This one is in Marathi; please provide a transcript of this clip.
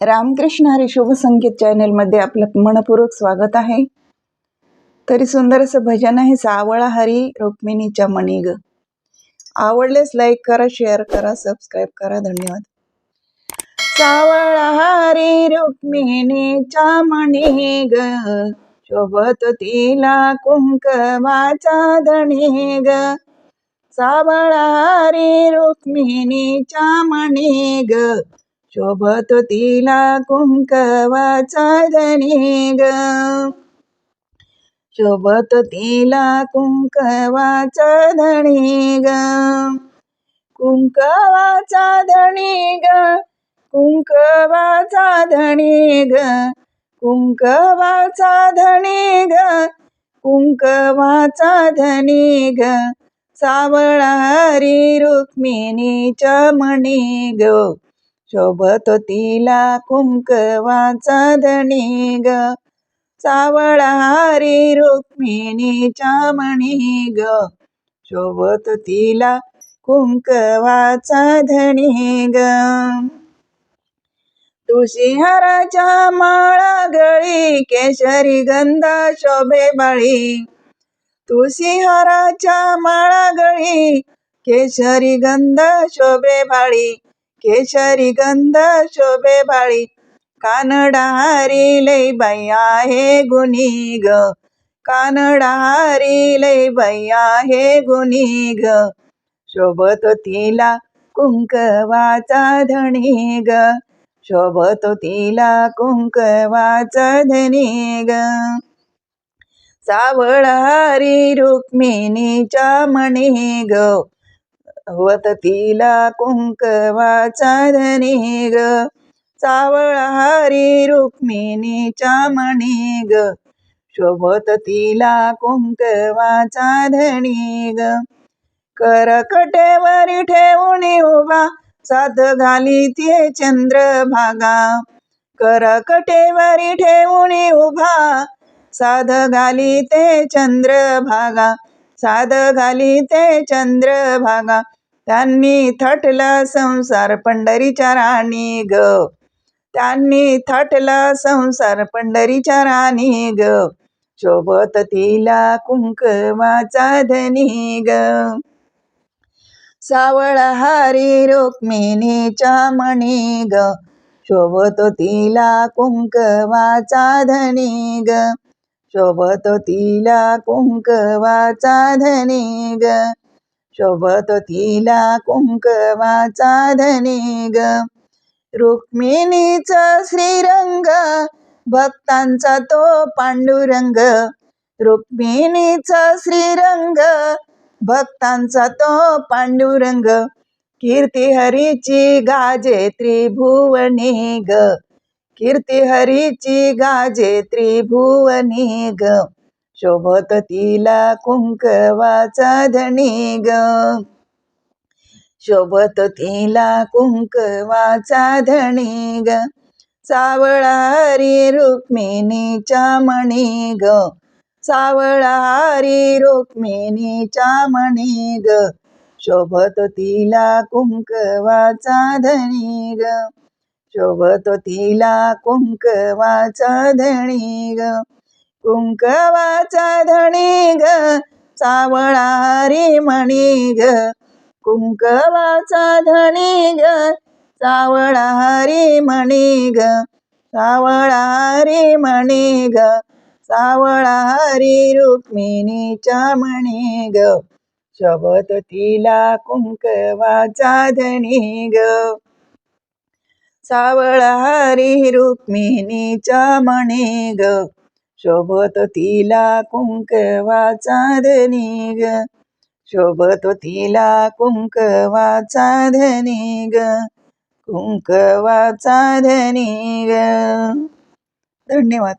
रामकृष्ण हरी शुभ संगीत चॅनेलमध्ये आपलं मनपूर्वक स्वागत आहे. तरी सुंदर असं भजन आहे सावळा हरी रुक्मिणीच्या मणिग. ग आवडलेच लाईक करा शेअर करा सबस्क्राईब करा. धन्यवाद. सावळा हरी रुक्मिणीच्या मणिग. ग शोभत तिला कुंकवाचा धणी ग सावळा हरी रुक्मिणीच्या मणिग. ग शोभतो तिला कुंकवाचा धनी ग शोभत तिला कुंकवाचा धणी ग कुंकवाचा धणी ग कुंकवाचा धणी ग कुंकवाचा धणी ग कुंकवाचा धणी ग सावळा हरी रुक्मिणीच्या मणी ग शोभत तिला कुंकवाचा धणी ग सावळा हरी रुक्मिणीच्या मणी ग शोभत तिला कुंकवाचा धणी ग तुळशीहाराच्या माळा गळी केशरी गंधा शोभे बाळी. तुळशीहाराच्या माळा गळी केशरी गंध शोभे बाळी. केशरी गंध शोभे बाळी. कानडाहारी लय बाई हे गुणी ग. कानडाहारी लय बाई हे गुणी ग. शोभत तिला कुंकवाचा धणी ग. शोभत तिला कुंकवाचा धनी ग. सावळहारी रुक्मिणीच्या मणी ग. वत तिला कुंकवाचा धनी ग सावळारी रुक्मिणीच्या मणी ग शोभत तिला कुंकवाचा धनी ग करकटेवरी ठेवून उभा साध घाली ते चंद्रभागा. करकटेवरी ठेवून उभा साध घाली ते चंद्रभागा. साध घाली ते चंद्रभागा. त्यांनी थटला संसार पंढरीच्या राणी ग. त्यांनी थटला संसार पंढरीच्या राणी ग. शोभत तिला कुंकवाचा धनी ग. सावळा हारी रुक्मिणीच्या मणी ग. शोभतो तिला कुंकवाचा धनी ग. शोभतो तिला कुंकवाचा धनी ग. शोभत तिला कुंकवाचा धनी ग रुक्मिणीचा श्रीरंग भक्तांचा तो पांडुरंग. रुक्मिणीचा श्रीरंग भक्तांचा तो पांडुरंग. कीर्ती हरीची गाजे त्रिभुवनी ग कीर्ती हरीची गाजे त्रिभुवनी ग शोभत तिला कुंकवाचा धनी ग शोभत तिला कुंकवाचा धणी ग सावळारी रुक्मिणीच्या मणी ग सावळारी रुक्मिणीच्या मणी ग शोभत तिला कुंकवाचा धणी ग शोभत तिला कुंकवाचा धणी ग कुंकवाचा धणी ग सावळारी मणी ग कुंकवाचा धणी ग सावळा हरी मणी ग सावळा हरी मणी ग सावळा हरी रुक्मिणीच्या मणी ग शबत तिला कुंकवाचा धणी ग सावळा हरी रुक्मिणीच्या मणी ग शोभत तिला कुंकवाचा धनी ग शोभत तिला कुंकवाचा धनी ग कुंकवाचा धनी ग धन्यवाद.